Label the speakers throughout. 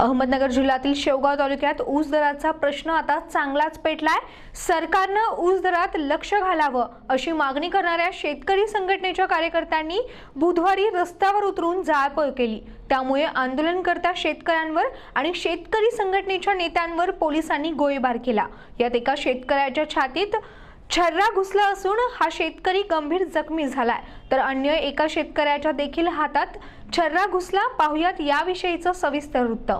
Speaker 1: अहमदनगर जिल्ह्यातील शेवगाव तालुक्यात ऊस दराचा प्रश्न आता चांगलाच पेटलाय. सरकारनं ऊस दरात लक्ष घालावं अशी मागणी करणाऱ्या शेतकरी संघटनेच्या कार्यकर्त्यांनी बुधवारी रस्त्यावर उतरून जाळपोळ केली. त्यामुळे आंदोलनकर्त्या शेतकऱ्यांवर आणि शेतकरी संघटनेच्या नेत्यांवर पोलिसांनी गोळीबार केला. यात एका शेतकऱ्याच्या छातीत छर्रा घुसला असून हा शेतकरी गंभीर जखमी झालाय. तर अन्य एका शेतकऱ्याच्या देखील हातात छर्रा घुसला. पाहुयात याविषयीचं सविस्तर वृत्त.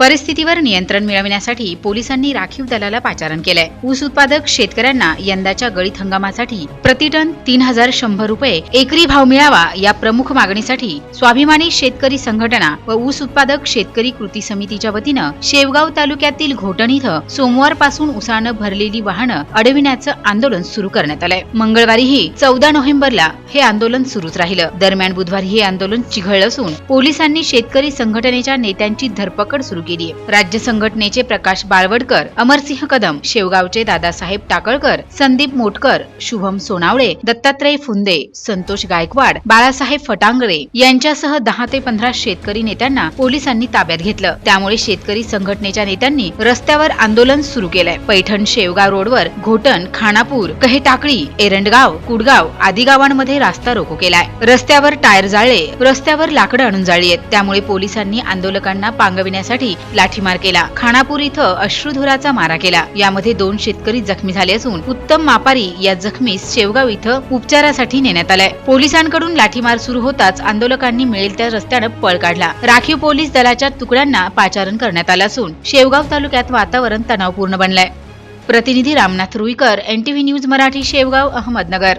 Speaker 2: परिस्थितीवर नियंत्रण मिळविण्यासाठी पोलिसांनी राखीव दलाला पाचारण केलंय. ऊस उत्पादक शेतकऱ्यांना यंदाच्या गळीत हंगामासाठी प्रतिटन तीन हजार शंभर रुपये एकरी भाव मिळावा या प्रमुख मागणीसाठी स्वाभिमानी शेतकरी संघटना व ऊस उत्पादक शेतकरी कृती समितीच्या वतीनं शेवगाव तालुक्यातील घोटण इथं सोमवारपासून उसानं भरलेली वाहनं अडविण्याचं आंदोलन सुरू करण्यात आलंय. मंगळवारीही चौदा नोव्हेंबरला हे आंदोलन सुरूच राहिलं. दरम्यान बुधवारी हे आंदोलन चिघळलं असून पोलिसांनी शेतकरी संघटनेच्या नेत्यांची धरपकड सुरू केली राज्य संघटनेचे प्रकाश बाळवडकर अमरसिंह कदम शेवगावचे दादासाहेब टाकळकर संदीप मोटकर शुभम सोनावळे दत्तात्रय फुंदे संतोष गायकवाड बाळासाहेब फटांगरे यांच्यासह दहा ते पंधरा शेतकरी नेत्यांना पोलिसांनी ताब्यात घेतलं. त्यामुळे शेतकरी संघटनेच्या नेत्यांनी रस्त्यावर आंदोलन सुरू केलंय. पैठण शेवगाव रोडवर घोटण खानापूर कहेटाकळी एरंडगाव कुडगाव आदी गावांमध्ये रास्ता रोको केलाय. रस्त्यावर टायर जाळले रस्त्यावर लाकडं आणून जाळली आहेत. त्यामुळे पोलिसांनी आंदोलकांना पांगविण्यासाठी लाठीमार केला. खानापूर इथं अश्रुधुराचा मारा केला. यामध्ये दोन शेतकरी जखमी झाले असून उत्तम मापारी या जखमीस शेवगाव इथं उपचारासाठी नेण्यात आलाय. पोलिसांकडून लाठीमार सुरू होताच आंदोलकांनी मिळेल त्या रस्त्यानं पळ काढला. राखीव पोलीस दलाच्या तुकड्यांना पाचारण करण्यात आलं असून शेवगाव तालुक्यात वातावरण तणावपूर्ण बनलंय. प्रतिनिधी रामनाथ रुईकर एनटीव्ही न्यूज मराठी शेवगाव अहमदनगर.